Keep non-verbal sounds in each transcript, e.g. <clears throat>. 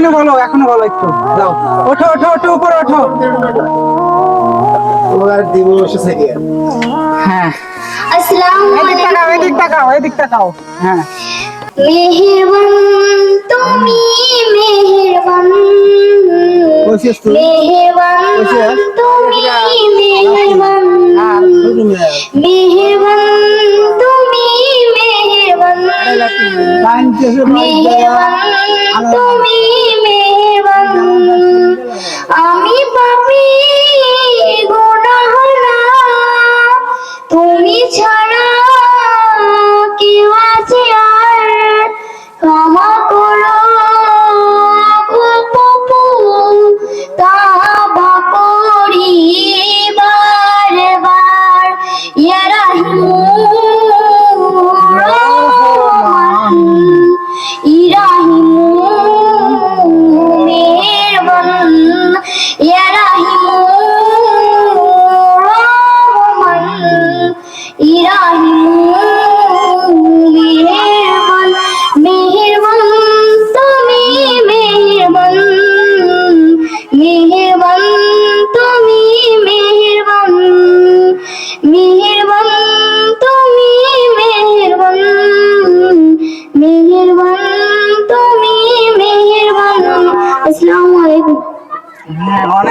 এখনও বলো এখনও বলো একটু। যাও। ওঠো ওঠো ওঠো উপরে ওঠো। তোমার দিবস থেকে। হ্যাঁ। আসসালামু এদিক তাকাও এদিক তাকাও এদিক তাকাও। হ্যাঁ। মেহেরবান তুমি মেহেরবান? তুমি মেহেরবান। মেহেরবান। তুমি মেহেরবান। মেহেরবান তুমি মেহেরবান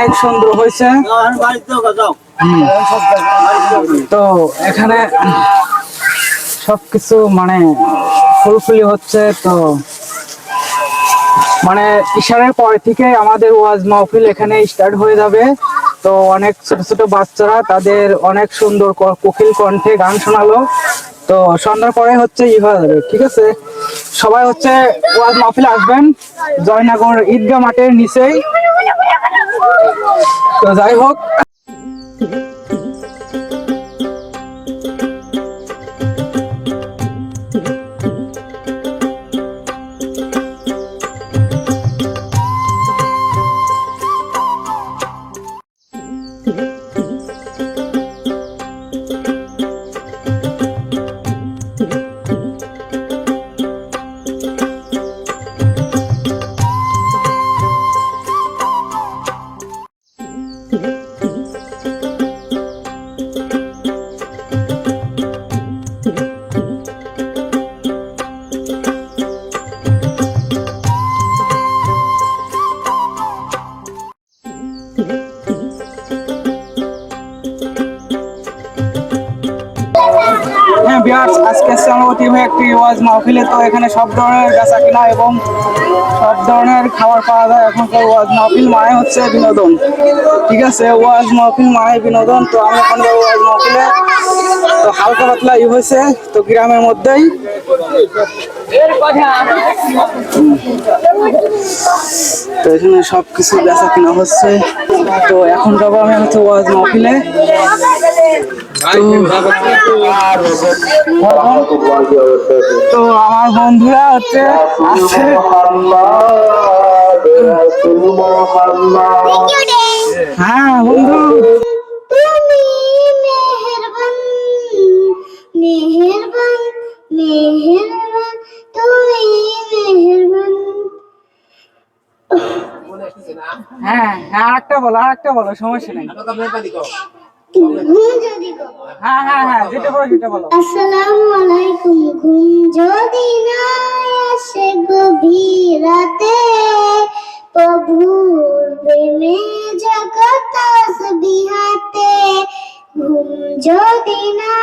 অনেক সুন্দর হয়েছে। তো এখানে সবকিছু মানে ফুলফুলি হচ্ছে তো মানে ইশারের পর থেকে আমাদের ওয়াজ মাহফিল এখানে স্টার্ট হয়ে যাবে। তো অনেক ছোট ছোট বাচ্চারা তাদের অনেক সুন্দর কোকিল কণ্ঠে গান শোনালো। তো সন্ধ্যার পরে হচ্ছে ই যাবে ঠিক আছে? সবাই হচ্ছে ওয়াজ মাহফিল আসবেন। জয়নগর ঈদগাহ মাঠের নিচেই। তো যাই হোক। বিয়ার্স আজকে শ্যামবতী একটি ওয়াজ মাহফিলে। তো এখানে সব ধরনের বেচা কিনা এবং সব ধরনের খাবার পাওয়া যায়। এখনকার ওয়াজ মাহফিল মানে হচ্ছে বিনোদন। ঠিক আছে, ওয়াজ মাহফিল মানে বিনোদন। তো আমি এখন ওয়াজ মাহফিলে। তো হালকা পাতলা ই হয়েছে, তো গ্রামের মধ্যেই। তো এখানে সব কিছু বেচা কিনা হচ্ছে। তো এখন যাব আমি হচ্ছে ওয়াজ মাহফিলে। তো আমার বন্ধুরা হচ্ছে আছে হ্যাঁ বন্ধু। হ্যাঁ হ্যাঁ আরেকটা বলো আরেকটা বলো, সমস্যা নেই। ঘুম যদি হ্যাঁ হ্যাঁ হ্যাঁ যেটা বলো সেটা বলো। আসসালামু আলাইকুম, ঘুম যদি না আসে গভীর রাতে প্রভুর প্রেমে জগৎ বিহাতে ঘুম যদি না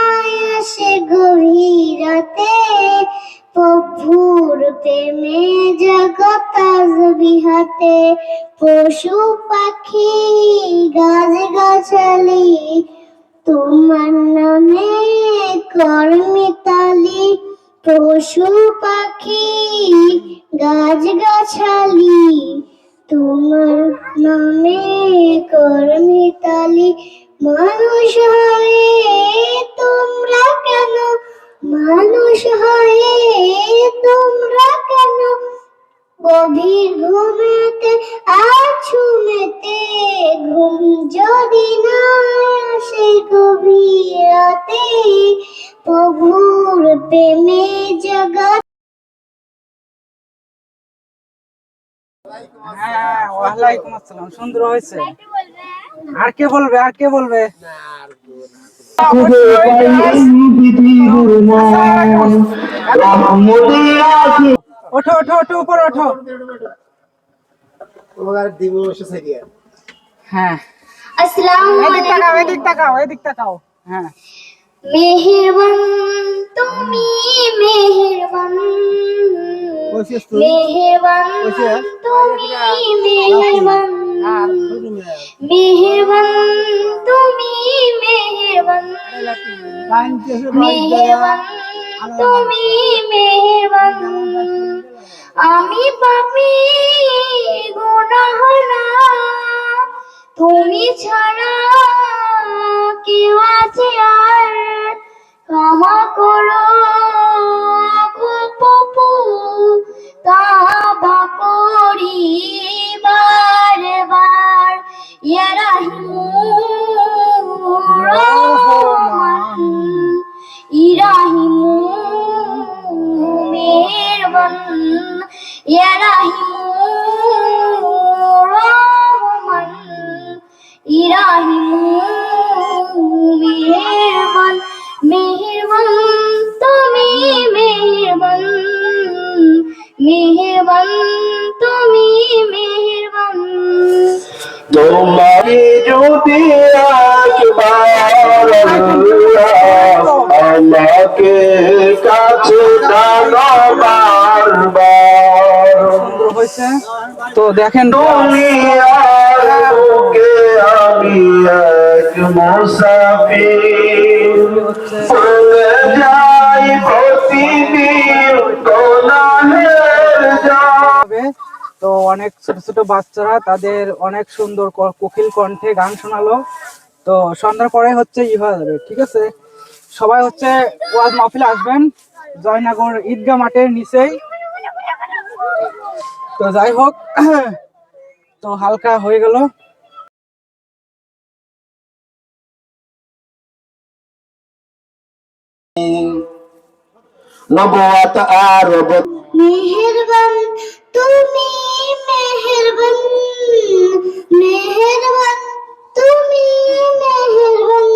আসে গভীর রাতে প্রভুর প্রেমে জগৎ বিহাতে পশু পাখি গাছ গাছালি, তোমার নামে কর্মিতালি পশু পাখি গাছ গাছালি, তোমার নামে কর্মিতালি মানুষ হয়ে গভীর ঘুমেতে আছু মেতে ঘুম যদি না আসে গভীর রাতে প্রভুর প্রেমে জগৎ হ্যাঁ ওয়ালাইকুম আসসালাম সুন্দর হয়েছে। আর কে বলবে? আর কে বলবে ওঠো ওঠো ওঠো উপরে ওঠো তোমার দিবস থেকে হ্যাঁ আসসালামু এদিক আলাইকুম তাকাও এদিক তাকাও এদিক তাকাও হ্যাঁ মেহেরবান তুমি মেহেরবান বসিস তুই মেহেরবান বসে তুমি মেহেরবান মেহেরবান তুমি মেহেরবান মেহেরবান তুমি মেহেরবান আমি পাপি, গুনাহগার। তুমি ছাড়া কেউ আছে আর। ক্ষমা করো পপু তাবা করি বারবার। ইয়া মেহেরবান তুমি মেহেরবান। তোমাকে যদি একবার আমাকে কাছে টানো বারবার। তো দেখেন দুনিয়ার বুকে আমি এক মুসাফির। যাই অনেক ছোট ছোট বাচ্চারা তাদের অনেক সুন্দর কোকিল কণ্ঠে গান শোনালো। তো সন্ধ্যার পরে হচ্ছে ই হয়ে যাবে ঠিক আছে? সবাই হচ্ছে ওয়াজ মাহফিলে আসবেন। জয়নগর ঈদগাহ মাঠের নিচেই। তো যাই হোক <clears throat> তো হালকা হয়ে গেল। নবুয়াত আর মেহেরবান তুমি মেহেরবান মেহেরবান তুমি মেহেরবান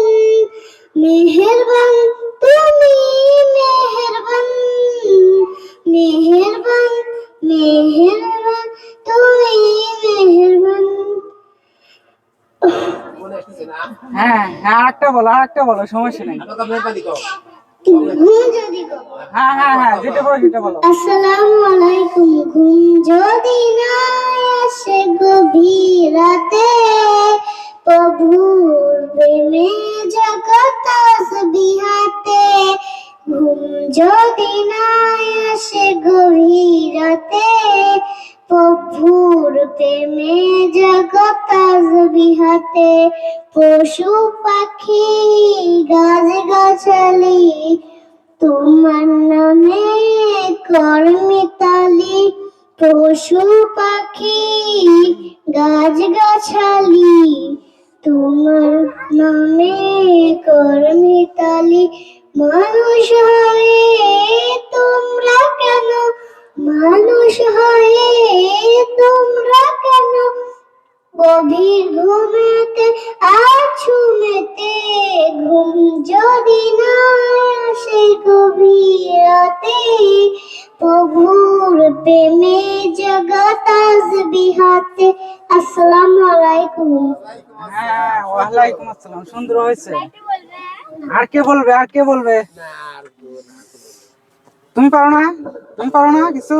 মেহেরবান তুমি মেহেরবান মেহেরবান মেহেরবান তুমি মেহেরবান। হ্যাঁ হ্যাঁ আরেকটা বলো আরেকটা বলো সমস্যা নেই। ঘুম যদি হ্যাঁ হ্যাঁ হ্যাঁ আসসালামু আলাইকুম ঘুম যদি না আসে গভীর রাতে প্রভুর প্রেমে জগৎ বিহাতে ঘুম যদি না আসে গভীর রাতে প্রভুর প্রেমে জগৎ বিহাতে পশু পাখি, গাছ তোমার নামে কর্মিতালি পশু পাখি গাছ গাছালি তোমার নামে কর্মিতালি মানুষ প্রভুর প্রেমে জগৎ বিহাতে। আসসালামু আলাইকুম। হ্যাঁ ওয়ালাইকুম আসসালাম সুন্দর হয়েছে। আর কে বলবে? আর কে বলবে তুমি পারো না? তুমি পারো না কিছু?